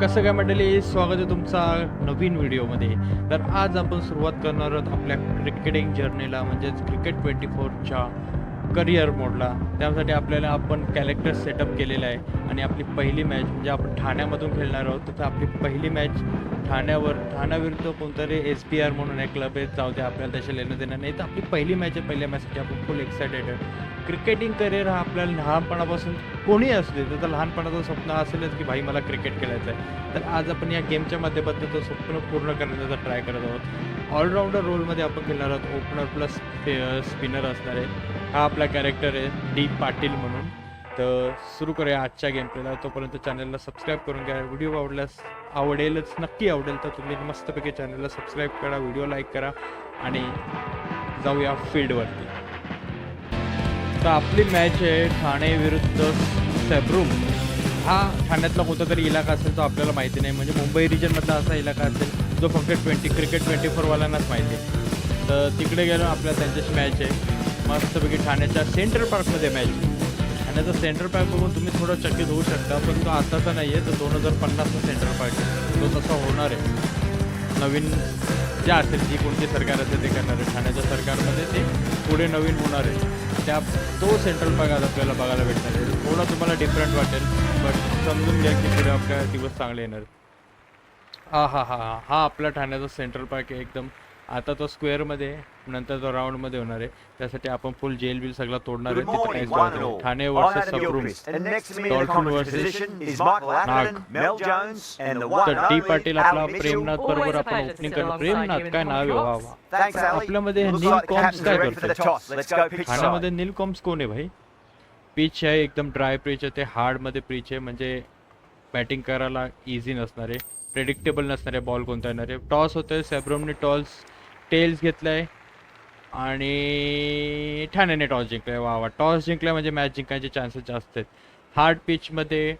कसं काय मंडळी स्वागत आहे तुमचा नवीन व्हिडिओमध्ये. तर आज आपण सुरुवात करणार आहोत आपल्या क्रिकेटिंग जर्नीला म्हणजेच क्रिकेट ट्वेंटी फोरच्या करिअर मोडला त्यासाठी आपल्याला आपण कॅरेक्टर सेटअप केलेलं आहे आणि आपली पहिली मॅच म्हणजे आपण ठाण्यामधून खेळणार आहोत. तर आपली पहिली मॅच ठाण्यावर ठाण्याविरुद्ध कोणतरी एस पी आर म्हणून एक क्लब आहे. जाऊ दे आपल्याला त्याशी लेणं देणं नाही. तर आपली पहिली मॅच आहे पहिल्या मॅचसाठी आपण फुल एक्सायटेड आहे. क्रिकेटिंग करिअर हा आपल्याला लहानपणापासून कोणी असले तर लहानपणाचं स्वप्न असेलच की भाई मला क्रिकेट खेळायचं आहे तर आज आपण या गेमच्या माध्यमातून स्वप्न पूर्ण करण्याचा ट्राय करत आहोत. ऑलराऊंडर रोलमध्ये आपण खेळणार आहोत. ओपनर प्लस स्पिनर असणार. आहे हा आपला कॅरेक्टर आहे डी पाटील म्हणून. तर सुरू करूया आजच्या गेम प्लेला तोपर्यंत चॅनलला सबस्क्राईब करून घ्या. व्हिडिओ आवडल्यास आवडेलच नक्की आवडेल तर तुम्ही मस्तपैकी चॅनलला सबस्क्राईब करा व्हिडिओ लाईक करा आणि जाऊया फील्डवरती तर आपली मॅच आहे ठाणे विरुद्ध सेब्रूम हा ठाण्यातला कोणता तरी इलाका असेल तो आपल्याला माहिती नाही. म्हणजे मुंबई रिजनमधला असा इलाका असेल जो फक्त ट्वेंटी क्रिकेट ट्वेंटी फोरवाल्यांनाच माहिती आहे. तर तिकडे गेलो आपल्याला त्यांच्याशी मॅच आहे. मस्तपैकी ठाण्याच्या सेंट्रल पार्कमध्ये मॅच आहे. ठाण्याचा सेंट्रल पार्क बघून तुम्ही थोडं चकित होऊ शकता पण तो आताचा नाही आहे तर दोन हजार पन्नासचा सेंट्रल पार्क आहे. तो तसा होणार आहे. नवीन जे असेल जी कोणती सरकार असेल ते करणार आहे. ठाण्याच्या सरकारमध्ये ते पुढे नवीन होणार आहे. त्या तो सेंट्रल पार्क आपल्याला बघायला भेटणार आहे. थोडा तुम्हाला डिफरंट वाटेल बट समजून घ्या की पुढे आपल्या दिवस चांगले येणार हा हा हा हा. हा आपला ठाण्याचा सेंट्रल पार्क आहे एकदम. आता तो स्क्वेअरमध्ये नंतर तो राऊंडमध्ये होणार आहे. त्यासाठी आपण फुल जेल बिल सगळा तोडणार आहे. टी पाटील आपला प्रेमनाथ बरोबर आपण ओपनिंग करतो प्रेमनाथ काय नाव व्हावा आपल्या मध्ये नील कॉम्स काय करतो. ठाण्यामध्ये नील कॉम्स कोण आहे भाई? पिच आहे एकदम ड्राय पिच आहे. ते हार्डमध्ये पिच आहे. म्हणजे बॅटिंग करायला इझी नसणार आहे. प्रेडिक्टेबल नसणार आहे. बॉल कोणता येणार आहे? टॉस होतोय. सॅब्रोमने टॉल्स टेल्स घेतलाय आणि ठाण्याने टॉस जिंकलाय. वा वा. टॉस जिंकलाय म्हणजे मॅच जिंकायचे चान्सेस जास्त आहेत. हार्ड पिचमध्ये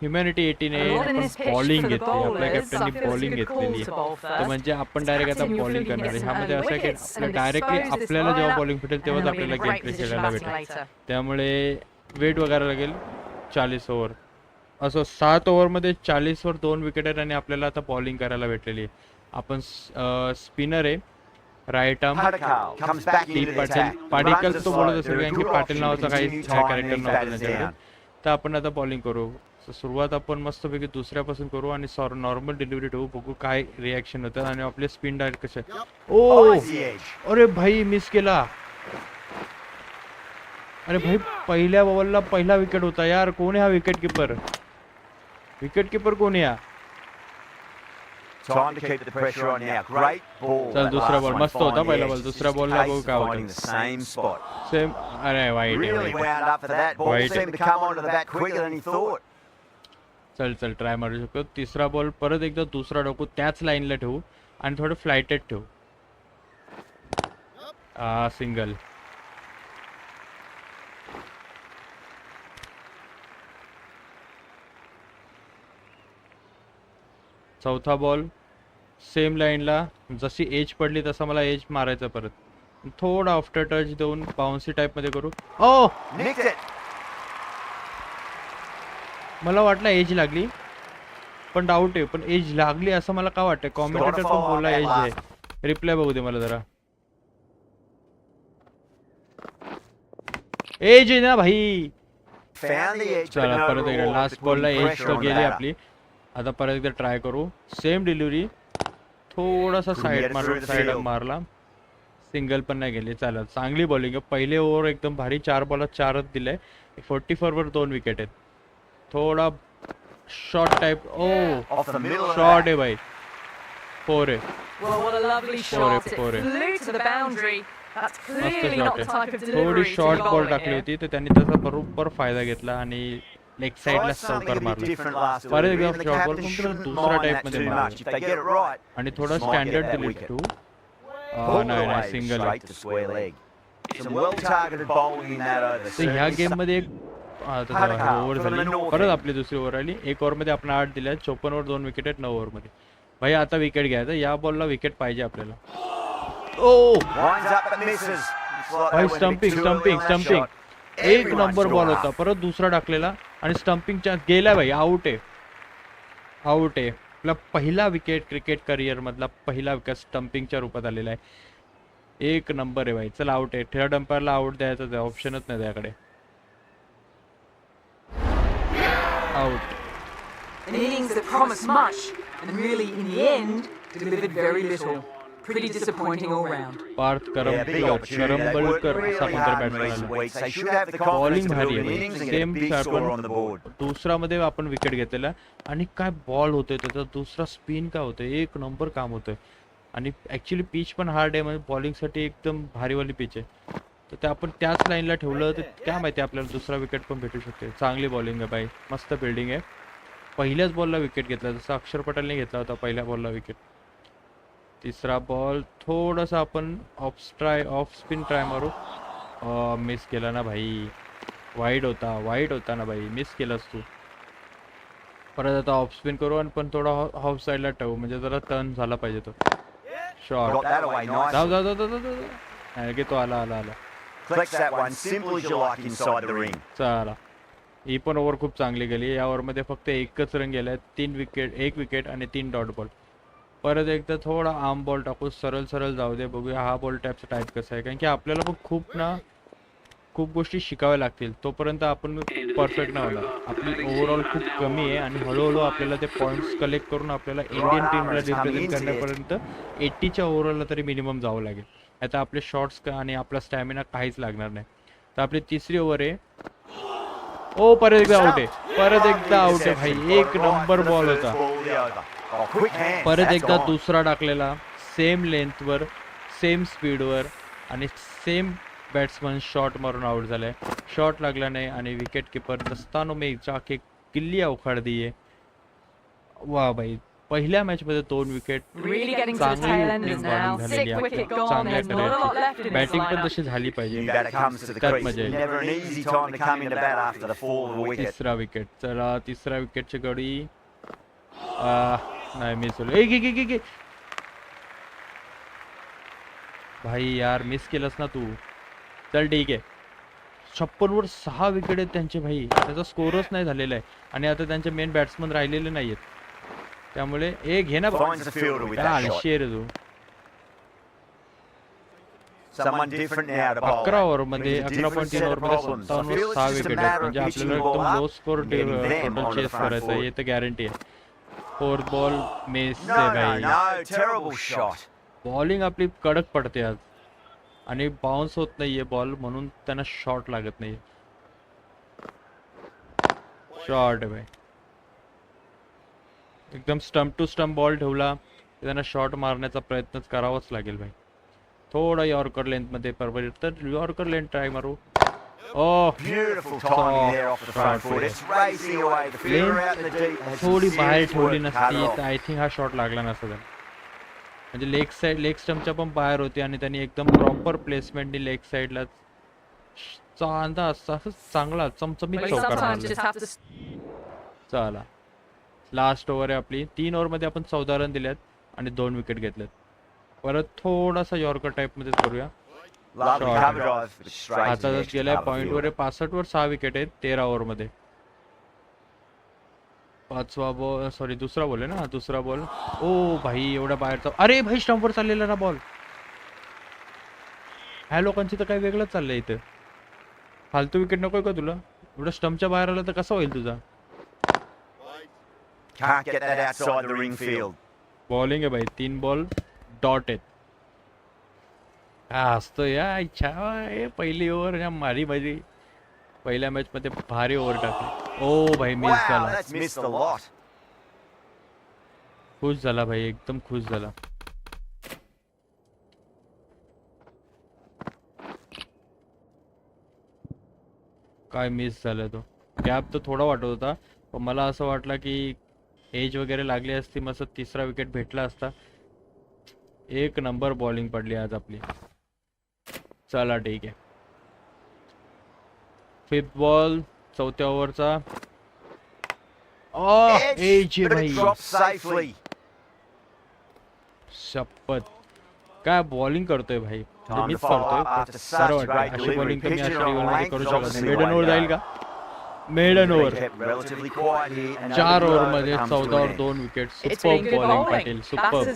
ह्युमॅनिटी एटीने आपण बॉलिंग घेतली. आपल्या कॅप्टननी बॉलिंग घेतलेली. तर. म्हणजे आपण डायरेक्ट आता बॉलिंग करणार आहे. ह्यामध्ये असं आहे की आपल्या डायरेक्टली आपल्याला जेव्हा बॉलिंग भेटेल तेव्हाच आपल्याला गेम प्ले खेळायला भेटेल. त्यामुळे वेट वगैरे लागेल. चाळीस ओव्हर असं सात ओव्हरमध्ये चाळीसवर दोन विकेट आहेत आणि आपल्याला आता बॉलिंग करायला भेटलेली आहे. आपण स्पिनर आहे. Right arm Patil. पाटील तो बोलत. असेल कारण की पाटील नावाचा काही कॅरेक्टर नव्हता त्यांच्याकडे. तर आपण आता बॉलिंग करू. सुरुवात आपण मस्तपैकी दुसऱ्यापासून करू आणि सॉर नॉर्मल डिलिव्हरी ठेवू. बघू काय रिॲक्शन होतं आणि आपले स्पिन डायरेक्ट कसे ओ! Edge. अरे भाई मिस केला. अरे भाई पहिल्या बॉलला पहिला विकेट होता यार. कोण आहे हा विकेट किपर विकेट किपर कोण आहे हा Time to keep the pressure on now. Great ball. चल दुसरा बॉल मस्त होता पहिला बॉल दुसरा बॉल ला बघू का सेम अरे वाईट चल चल ट्राय मारू शकतो तिसरा बॉल परत एकदा दुसरा डोकू त्याच लाईन ला ठेवू आणि थोडं फ्लायटेड ठेवू. सिंगल चौथा बॉल सेम लाईनला जशी एज पडली तसा मला एज मारायचा परत. थोडा आफ्टर टच देऊन बाउन्सी टाईपमध्ये करू. ओ. मला वाटलं एज लागली पण डाऊट आहे पण एज लागली असं मला का वाटतं कॉमेंटेटर पण बोलला एज आहे. रिप्लाय बघू दे मला जरा. एज आहे ना भाई! चला परत एकदा लास्ट बॉलला एज गेली. आपली. आता परत एकदा ट्राय करू. सेम डिलिव्हरी थोडासा साईड मारला साईड मारला. सिंगल पण नाही गेली चालत. चांगली बॉलिंग आहे. पहिले ओव्हर एकदम भारी चार बॉलर चारच दिले फोर्टी फोर वर दोन विकेट आहेत. थोडा शॉर्ट टाइप ओ शॉर्ट आहे बाई फोर आहे. फोर आहे थोडी शॉर्ट बॉल टाकली होती तर त्यांनी त्याचा बरोबर फायदा घेतला आणि लेग साइडला सावकार मारला फॉर एक्झाम्पल बॉल कोणत्या दुसऱ्या टाईपमध्ये मारला आणि थोडा स्टँडर्ड दिली टू नाही नाही सिंगल ह्या गेममध्ये एक ओव्हर झाली. परत आपली दुसरी ओव्हर आली. एक ओवर मध्ये आपण आठ दिल्या चोपन्न दोन विकेट आहेत. नऊ ओव्हरमध्ये. भाई आता विकेट घ्यायचं. या बॉलला विकेट पाहिजे आपल्याला. स्टंपिंग स्टंपिंग स्टंपिंग एक नंबर बॉल होता. परत दुसरा टाकलेला. आणि स्टम्पिंगच्या गेला भाई आऊट आहे. आऊट आहे. आपला पहिला विकेट क्रिकेट करिअरमधला पहिला विकेट स्टम्पिंगच्या रूपात आलेला आहे. एक नंबर आहे भाई. चला आउट आहे. थर्ड अंपायरला आऊट द्यायचं आहे. ऑप्शनच नाही त्याकडे. Out An innings that promised much, and really, in the end, delivered very little. Pretty disappointing all round. Parth Karambalkar Karambalkar असा कोणतरी बॅट्समॅन बॉलिंग भारी आहे सेम. दुसरा मध्ये आपण विकेट घेतलेला. आणि काय बॉल होतोय त्याचा? दुसरा स्पिन काय होतोय? एक नंबर काम होतोय. आणि ऍक्च्युली पिच पण हार्ड आहे. म्हणजे बॉलिंगसाठी एकदम भारीवाली पिच आहे. तर ते आपण त्याच लाईनला ठेवलं तर काय माहिती आपल्याला दुसरा विकेट पण भेटू शकते चांगली बॉलिंग आहे बाई मस्त फिल्डिंग आहे. पहिल्याच बॉलला विकेट घेतला. जसं अक्षर पटेलने घेतला होता पहिल्या बॉलला विकेट तिसरा बॉल थोडासा आपण off try off spin try मारू. मिस केला ना भाई. वाईट होता वाईट होता ना भाई. मिस केलास तू. परत आता ऑफ स्पिन करू आणि पण थोडा हाफ साईडला ठेवू. म्हणजे जरा टर्न झाला पाहिजे तो. शॉर्ट. जाऊ जाऊ जाऊ जाऊ की तो आला आला आला. चला. ही पण ओव्हर खूप चांगली गेली. या ओव्हरमध्ये फक्त एकच रन गेलाय. तीन विकेट एक विकेट आणि तीन डॉट बॉल परत एकदा थोडा आर्म बॉल टाकू सरळ सरळ जाऊ दे बघूया हा बॉल टाईपचा टाईप कसा आहे कारण की आपल्याला पण खूप ना खूप गोष्टी शिकाव्या लागतील तोपर्यंत आपण परफेक्ट नाही होणार आपली ओव्हरऑल खूप कमी आहे आणि हळूहळू आपल्याला ते पॉईंट्स कलेक्ट करून आपल्याला इंडियन टीमला रिप्रेझेंट करण्यापर्यंत एट्टीच्या ओव्हरऑलला तरी मिनिमम जावं लागेल आता आपले शॉर्ट्स आणि आपला स्टॅमिना काहीच लागणार नाही तर आपली तिसरी ओव्हर आहे ओ परत एकदा आउट आहे परत एकदा आउट आहे भाई एक नंबर बॉल होता Oh, परत एकदा दुसरा टाकलेला. सेम लेंथवर सेम स्पीडवर आणि सेम बॅट्समन शॉट मारून आउट झालाय. शॉट लागला नाही आणि विकेट किपर दस्तानो मे जाके किल्ली अवखाड दिये. वा बाई पहिल्या मॅच मध्ये दोन विकेट चांगली चांगल्या बॅटिंग पण तशी झाली पाहिजे. तिसरा विकेट चला तिसऱ्या विकेटची गडी. नाही मिस होईल. ए, घे घे भाई यार मिस केलंस ना तू. चल ठीक आहे. छप्पन वर सहा विकेट आहेत त्यांचे भाई. त्याचा स्कोरच नाही झालेला आहे. आणि आता त्यांचे मेन बॅट्समन राहिलेले नाहीयेत त्यामुळे ए घे ना. Finds the fielder with काय that shot. आळशी आहे रे तू. अकरा ओव्हरमध्ये अकरा पॉईंट तीन ओव्हरमध्ये सत्तावन्न सहा विकेट आहेत. म्हणजे आपल्याला एकदम लो स्कोर चेस करायचं. हे तर गॅरंटी आहे. Fourth ball miss. बॉलिंग आपली कडक पडते आज आणि बाउन्स होत नाहीये बॉल म्हणून त्यांना शॉट लागत नाही शॉट आहे भाई एकदम स्टम्प टू स्टम्प बॉल ठेवला त्यांना शॉट मारण्याचा प्रयत्नच करावाच लागेल भाई थोडा यॉर्कर लेंथमध्ये परवडेल तर यॉर्कर लेंथ ट्राय मारू। ओ Beautiful timing there off the front foot. It's racing away. The fielder out in the deep. थोडी बाहेर ठेवली नसती. off. तर आय थिंक हा शॉट लागला नसता त्यांना म्हणजे लेग साईड लेग स्टम्पच्या पण बाहेर होते आणि त्यांनी एकदम प्रॉपर प्लेसमेंटनी लेग साईडला चांदा असा चांगला चमचमीत चौकार मारला चला. लास्ट ओव्हर आहे आपली. तीन ओव्हरमध्ये आपण चौदा रन दिल्यात आणि दोन विकेट घेतल्यात परत थोडासा यॉर्कर टाईपमध्ये करूया. To गेलाय वर. पासष्ट वर सहा विकेट आहेत तेरा ओव्हरमध्ये. पाचवा बॉल सॉरी दुसरा बॉल आहे ना? दुसरा बॉल ओ भाई एवढा बाहेरचा अरे भाई स्टंपवर चाललेला ना बॉल ह्या लोकांची तर काही वेगळंच चाललंय इथं. फालतू विकेट नकोय का तुला? एवढं स्टंपच्या बाहेर आलं तर कसं होईल तुझा. बॉलिंग आहे भाई तीन बॉल डॉट आहेत. असतं. या इच्छा. हे पहिली ओव्हर मारी माझी पहिल्या मॅच मध्ये भारी ओव्हर टाकली. ओ भाई मिस झाला. खुश झाला भाई एकदम खुश झाला. काय मिस झालं तो. गॅप तर थोडा वाटत होता पण मला असं वाटलं की एज वगैरे लागली असती मस्त तिसरा विकेट भेटला असता. एक नंबर बॉलिंग पडली आज आपली. चला ठीक आहे. फिफ्थ बॉल चौथ्या ओव्हरचा. Oh, शपथ. काय बॉलिंग करतोय भाई? मीच करतोय बॉलिंग करू शकत मेडन ओव्हर जाईल का? Maiden over. चार ओव्हरमध्ये चौदा ओव्हर दोन विकेट सुपर बॉलिंग पाहिजे सुपर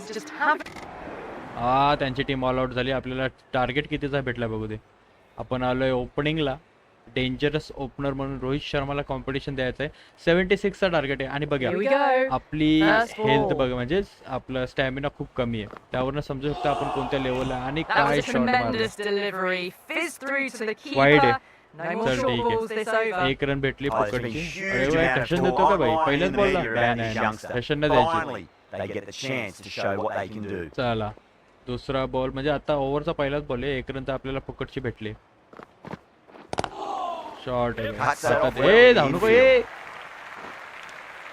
हा त्यांची टीम ऑल आउट झाली. आपल्याला टार्गेट कितीचा भेटला बघू दे. आपण आलोय ओपनिंगला डेंजरस ओपनर म्हणून रोहित शर्माला कॉम्पिटिशन द्यायचं आहे सेव्हन्टी सिक्सचा टार्गेट आहे. आणि बघा. आपली हेल्थ ball. बघा म्हणजे आपलं स्टॅमिना खूप कमी आहे. त्यावरनं समजू शकतो आपण कोणत्या लेवलला आणि काय शॉट. Wide आहे. चल ठीक आहे. एक रन भेटली Oh, पकडची. अरे टशन देतो का भाई? The बॉलला नाही नाही. टशन नाही. द्यायची. चला. दुसरा बॉल म्हणजे आता ओव्हरचा पहिलाच बॉल आहे. एक रन तर आपल्याला फुकटची भेटली. शॉर्ट धावू ए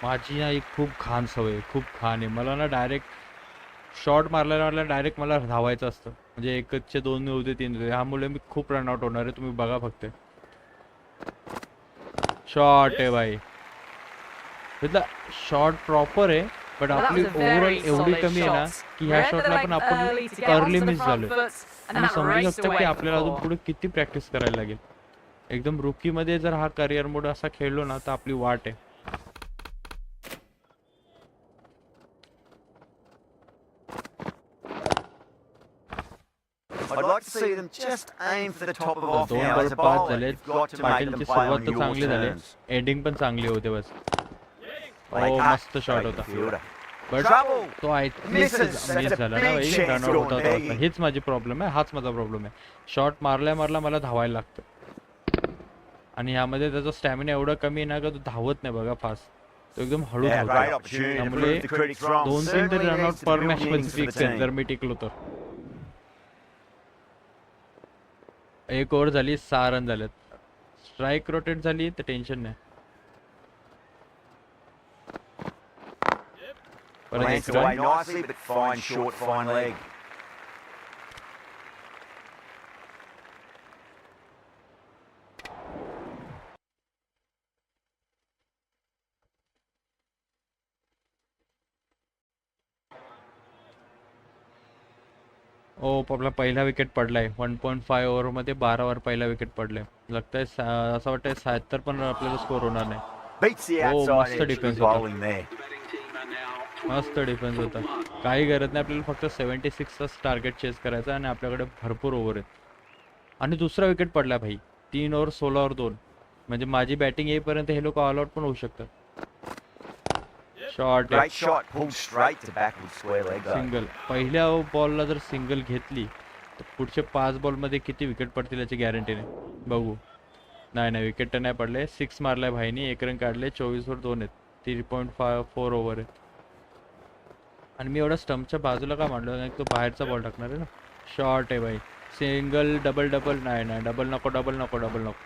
माझी ना एक खूप घाण सवय आहे, खूप घाण आहे. मला ना डायरेक्ट शॉर्ट मारल्या मारल्या डायरेक्ट मला धावायचं असतं. म्हणजे एकचे दोन होते तीन होते ह्यामुळे मी खूप रन आउट होणार आहे. तुम्ही बघा फक्त. शॉर्ट आहे भाई. शॉर्ट प्रॉपर आहे. बट आपली ओव्हरऑल एवढी कमी आहे ना की ह्या शॉट ला पण आपण अर्ली मिस झालो आणि समजू शकतो की आपल्याला अजून पुढे किती प्रॅक्टिस करायला लागेल. एकदम रुकी मध्ये जर हा करिअर मोड असा खेळलो ना तर आपली वाट आहे. दोन झाले पाटीलची चांगली झाली. एंडिंग पण चांगली होते बस. Can't मस्त break होता. बट. तो आय. मिस झाला ना होता होता. हीच माझी प्रॉब्लेम आहे हाच माझा प्रॉब्लेम आहे शॉट मारल्या मारला मला धावायला लागतं आणि ह्यामध्ये त्याचा स्टॅमिना एवढा कमी आहे ना का तो धावत नाही बघा फास्ट तो एकदम हळू धावतो त्यामुळे. दोन तीन तरी रनआउट पर मॅच मध्ये फिक्स आहे. जर मी टिकलो तर एक ओव्हर झाली सहा रन झालेत स्ट्राईक रोटेट झाली तर टेन्शन नाही एक Glanced away nicely, but fine short, fine leg. ओ आपला पहिला विकेट पडलाय. वन पॉईंट फाय ओव्हरमध्ये बारा ओव्हर पहिला विकेट पडलाय. लागतंय असं वाटतंय शहात्तर पण आपल्याला स्कोर होणार नाही. The Oh, with defense होता. मस्त डिफेन्स होता. काही गरज नाही आपल्याला फक्त सेव्हन्टी सिक्सचाच टार्गेट चेस करायचा आणि आपल्याकडे भरपूर ओव्हर आहेत. आणि दुसरा विकेट पडला भाई तीन ओव्हर सोळा ओव्हर दोन. म्हणजे माझी बॅटिंग येईपर्यंत हे लोक ऑल आउट पण होऊ शकतात. शॉर्ट. सिंगल पहिल्या बॉलला जर सिंगल घेतली तर पुढचे पाच बॉलमध्ये किती विकेट पडतील याची गॅरंटी नाही. बघू. नाही नाही विकेट तर नाही पडले. सिक्स मारलाय भाईनी एक रन काढले चोवीसवर दोन आहेत. Three point five four over आहेत. आणि मी एवढा स्टम्पच्या बाजूला का मांडलो नाही तो बाहेरचा बॉल टाकणार आहे ना. शॉर्ट आहे भाई. सिंगल डबल डबल नाही नाही डबल नको डबल नको डबल नको.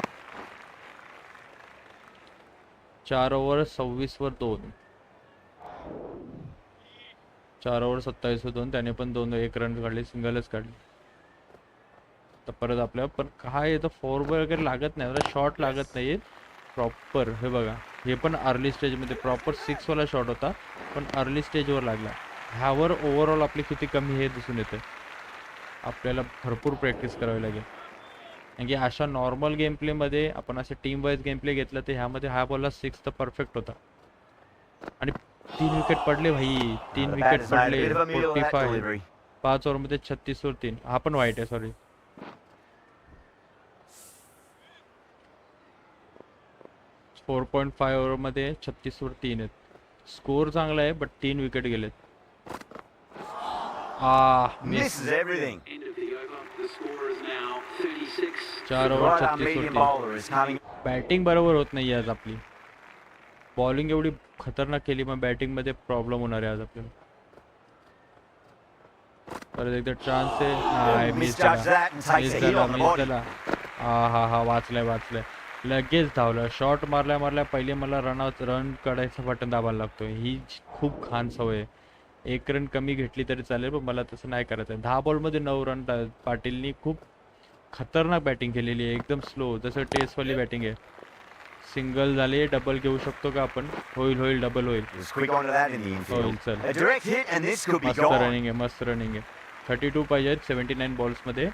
चार ओव्हर सव्वीसवर दोन. चार ओव्हर सत्तावीसवर दोन त्याने पण दोन एक रन काढले सिंगलच काढले. तर परत आपल्या पण काय येतं फोर वगैरे लागत नाही जरा शॉट लागत नाही प्रॉपर हे बघा. हे पण अर्ली स्टेजमध्ये प्रॉपर सिक्सवाला शॉट होता पण अर्ली स्टेजवर लागला. ह्यावर ओव्हरऑल आपली किती कमी हे दिसून येते आपल्याला भरपूर प्रॅक्टिस करावी लागेल. कारण की अशा नॉर्मल गेम प्लेमध्ये आपण असे टीम वाईज गेम प्ले घेतला तर ह्यामध्ये हा बॉलला सिक्स तर परफेक्ट होता. आणि तीन विकेट पडले भाई. तीन विकेट पडले. Forty five. पाच ओव्हरमध्ये छत्तीसवर तीन. हा पण वाईट आहे सॉरी फोर पॉईंट फाय ओव्हरमध्ये छत्तीसवर तीन आहेत. स्कोर चांगला आहे बट तीन विकेट गेलेत. आ miss Misses everything. End of the over. The score is now 36. चार ओव्हर medium bowler is coming. Batting बरोबर होत नाही आज आपली. बॉलिंग एवढी खतरनाक केली मग बॅटिंगमध्ये प्रॉब्लेम होणार आहे आज आपल्याला. परत एकदा चान्स आहे. नाही मिस Misjudged झाला. That and takes miss a hit झाला on the मिस body. झाला. हा हा हा वाचलाय वाचलाय. लगेच धावलं. शॉट मारल्या मारल्या पहिले मला रन रन काढायचं बटन दाबायला लागतो ही खूप घाण सवय आहे. एक रन कमी घेतली तरी चालेल पण मला तसं नाही करायचं दहा बॉलमध्ये नऊ रन पाटीलनी खूप खतरनाक बॅटिंग केलेली आहे एकदम स्लो जसं टेस्टवाली बॅटिंग आहे. सिंगल झाले डबल घेऊ शकतो का आपण? होईल होईल डबल होईल. होईल. चल. मस्त. रनिंग आहे मस्त रनिंग आहे. थर्टी टू पाहिजे आहेत सेवन्टी नाईन बॉल्समध्ये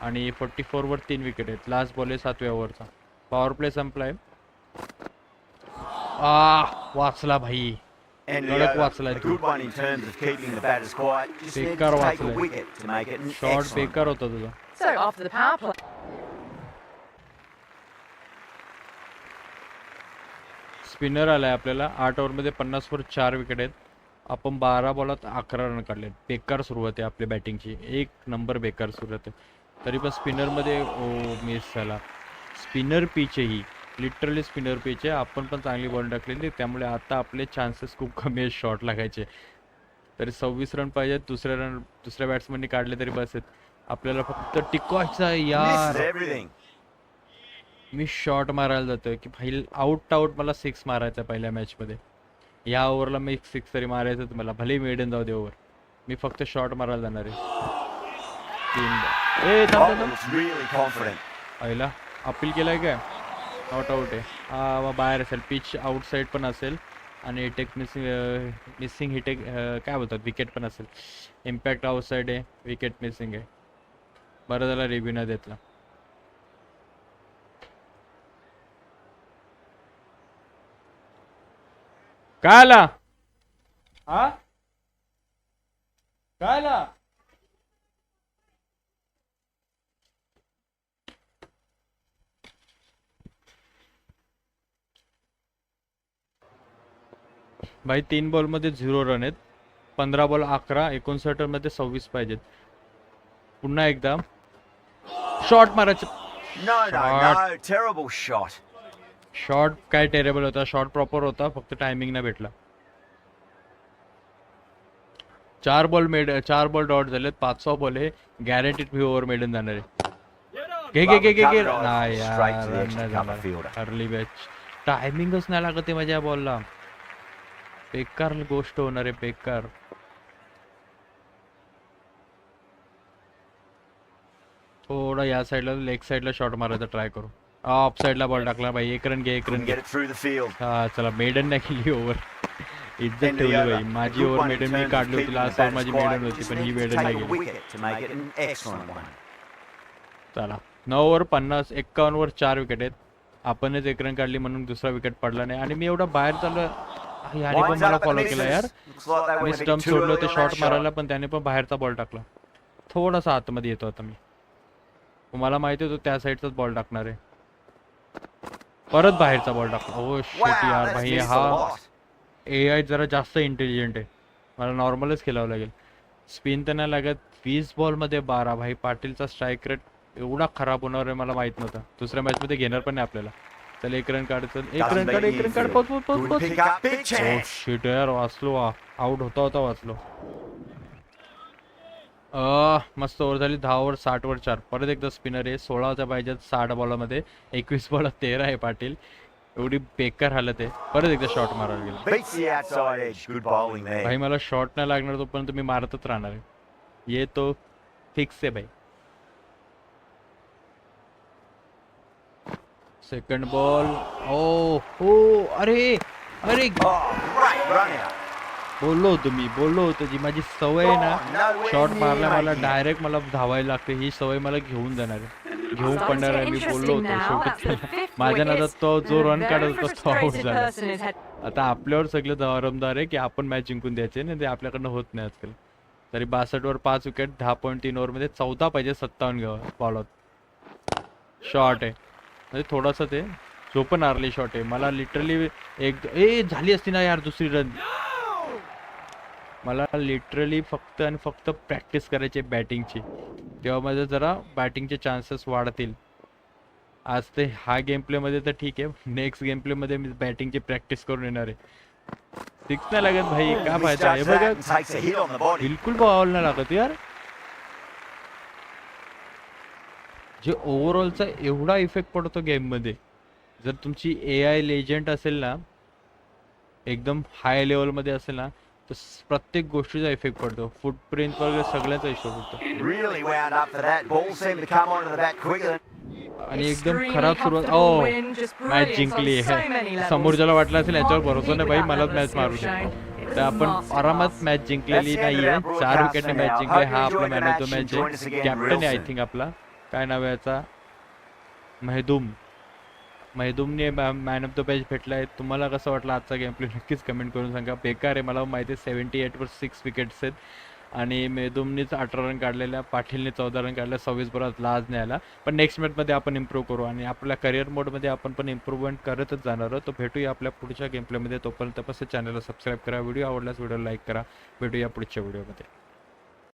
आणि फोर्टी फोरवर तीन विकेट आहेत. लास्ट बॉल आहे सातव्या ओव्हरचा पॉवर प्ले संपलाय. वाचला भाई. End of Not a the like A good one in terms of keeping the batters quiet. Just needed to take a wicket to make it an shot excellent बेकार होता तुझा So after the power play. Spinner आलाय आपल्याला आठ ओव्हरमध्ये पन्नास वर चार wicket आहेत आपण बारा बॉलात अकरा रन काढले बेकार सुरुवात आहे आपल्या बॅटिंगची एक नंबर बेकार सुरुवात आहे तरी पण स्पिनरमध्ये ओ मिस झाला स्पिनर पिच आहे ही लिटरली स्पिनर पिच आहे आपण पण चांगली बॉल टाकलेली. त्यामुळे आता आपले चान्सेस खूप कमी आहेत शॉट लागायचे. तरी सव्वीस रन पाहिजेत. दुसऱ्या रन दुसऱ्या बॅट्समननी काढले तरी बस आहेत. आपल्याला फक्त आहे यार. मी शॉट मारायला जातोय की भाई आउट आउट मला सिक्स मारायचा पहिल्या मॅचमध्ये या ओव्हरला मी सिक्स तरी मारायचं होतं मला भले मिडन जाऊ दे ओव्हर मी फक्त शॉट मारायला जाणार आहे. तीन. पहिला अपील केलाय काय? नॉट आउट आहे. हा बाहेर असेल पिच आउटसाईड पण असेल आणि टेक मिसिंग मिसिंग हिटेक काय बोलतात विकेट पण असेल. इम्पॅक्ट आउटसाईड आहे विकेट मिसिंग आहे. बरं झाला रिव्ह्यू नाही देतला. काय आला? हा? काय आला? भाई तीन बॉलमध्ये झिरो रन आहेत. पंधरा बॉल अकरा एकोणसाठमध्ये सव्वीस पाहिजेत. पुन्हा एकदा. शॉट मारायचं. शॉट काय टेरेबल होता? शॉट प्रॉपर होता फक्त टायमिंग नाही भेटला. चार बॉल मेड चार बॉल डॉट झालेत. पाचवा बॉल आहे गॅरंटीड फी ओव्हर मेडन जाणार आहे. घे घे घे घे घे. नाही. अर्ली मॅच टायमिंगच नाही लागत आहे माझ्या बॉलला बेकार गोष्ट होणार आहे बेकार. थोडा या साईडला लेग साईडला शॉट मारायचा ट्राय करू. ऑफ साईडला बॉल टाकला भाई. एक रन घे एक रन घे. हा चला मेडन नाही केली ओव्हर इज्जत ठेवली. बाई A माझी ओव्हर मेडन मी काढली होती. लास्ट ओव्हर माझी. मेडन होती पण ही मेडन नाही गेली. चला. नऊ ओव्हर पन्नास एक्कावन्न वर चार विकेट आहेत. आपणच एक रन काढली म्हणून दुसरा विकेट पडला नाही. आणि मी एवढा बाहेर चाललो याने पण मला फॉलो केला यार. मी स्टम्प सोडलो ते शॉट that मारायला. पण त्याने पण बाहेरचा बॉल टाकला. थोडासा आतमध्ये येतो आता मी. मला माहिती आहे तो त्या साईडचाच बॉल टाकणार आहे. परत बाहेरचा बॉल टाकला. हो शेट Wow, यार भाई हा. ए आय जरा जास्त इंटेलिजंट आहे. मला नॉर्मलच खेळावं लागेल. स्पिन तर नाही लागत. वीस बॉलमध्ये बारा. भाई पाटीलचा स्ट्राईक रेट एवढा खराब होणार आहे मला माहीत नव्हता. दुसऱ्या मॅचमध्ये घेणार पण नाही आपल्याला. चल एक रन काढ चल. एक रन काढ एक रन काढ. पोच पोच पोच पोच. शिट यार वाचलो आउट होता होता वाचलो. मस्त ओव्हर झाली. दहा ओव्हर साठ वर चार. परत एकदा स्पिनर आहे. सोळाच्या पाहिजेत साठ बॉलामध्ये एकवीस बॉल तेरा आहे पाटील. एवढी बेकार हालत आहे. परत एकदा शॉट मारायला गेला. भाई मला शॉट नाही लागणार तोपर्यंत मी मारतच राहणार आहे. ये तो फिक्स आहे भाई. सेकंड बॉल ओ हो अरे अरे. बोललो होतो मी बोललो होतो जी माझी सवय ना शॉट मारला मला. डायरेक्ट मला धावायला लागते ही सवय मला घेऊन जाणार आहे घेऊन पडणार आहे मी बोललो. होतो शेवटी माझ्या. नादात तो जो रन काढत होता तो आउट झाला आता आपल्यावर सगळे दारमदार आहे की आपण मॅच जिंकून द्यायचे ना ते आपल्याकडनं होत नाही आजकाल तरी बासष्ट वर पाच विकेट दहा पॉईंट तीन ओव्हरमध्ये चौदा पाहिजे सत्तावन्न बॉलत शॉर्ट आहे म्हणजे थोडासा ते जो पण आरली शॉट आहे. मला लिटरली एक ए झाली असती ना यार दुसरी रन मला लिटरली फक्त आणि फक्त प्रॅक्टिस करायची बॅटिंगची तेव्हा माझं जरा बॅटिंगचे चान्सेस वाढतील. आज ते हा गेम प्लेमध्ये तर ठीक आहे. नेक्स्ट गेम प्लेमध्ये मी बॅटिंगची प्रॅक्टिस करून येणार आहे. सिक्स नाही लागत भाई. काय फायदा हे Misjudges that बघा. बिलकुल बॉल नाही लागत यार. जे ओव्हरऑलचा एवढा इफेक्ट पडतो गेममध्ये जर तुमची ए आय लेजंट असेल ना एकदम हाय लेवलमध्ये असेल ना तर प्रत्येक गोष्टीचा इफेक्ट पडतो. फुटप्रिंट वगैरे सगळ्याचा इशू पडतो आणि एकदम खराब सुरुवात ओ मॅच oh, जिंकली आहे. समोर ज्याला वाटलं असेल याच्यावर भरोसा नाही भाई मला मॅच मारू शकतो. तर आपण आरामात मॅच जिंकलेली नाही आहे चार विकेटने मॅच जिंकली हा आपला मॅन ऑफ द मॅच आहे. कॅप्टन आहे आय थिंक आपला. काय नाव आहे याचा? मेहदूम. मैदूमने मॅन ऑफ द मॅच भेटला आहे तुम्हाला कसं वाटलं आजचा गेम प्ले? नक्कीच कमेंट करून सांगा. बेकार आहे मला माहिती आहे सेवन्टी एटवर सिक्स विकेट्स आहेत. आणि मेदुमनीच अठरा रन काढलेल्या पाटीलने चौदा रन काढल्या सव्वीस बरोबर लाज नाही आला. पण नेक्स्ट मॅचमध्ये आपण इम्प्रूव्ह करू. आणि आपल्या करिअर मोडमध्ये आपण पण इम्प्रूव्हमेंट करतच जाणार आहोत. तो भेटूया आपल्या पुढच्या गेम प्लेमध्ये तोपर्यंत तसं चॅनलला सबस्क्राईब करा. व्हिडिओ आवडल्यास व्हिडिओ लाईक करा. भेटूया पुढच्या व्हिडिओमध्ये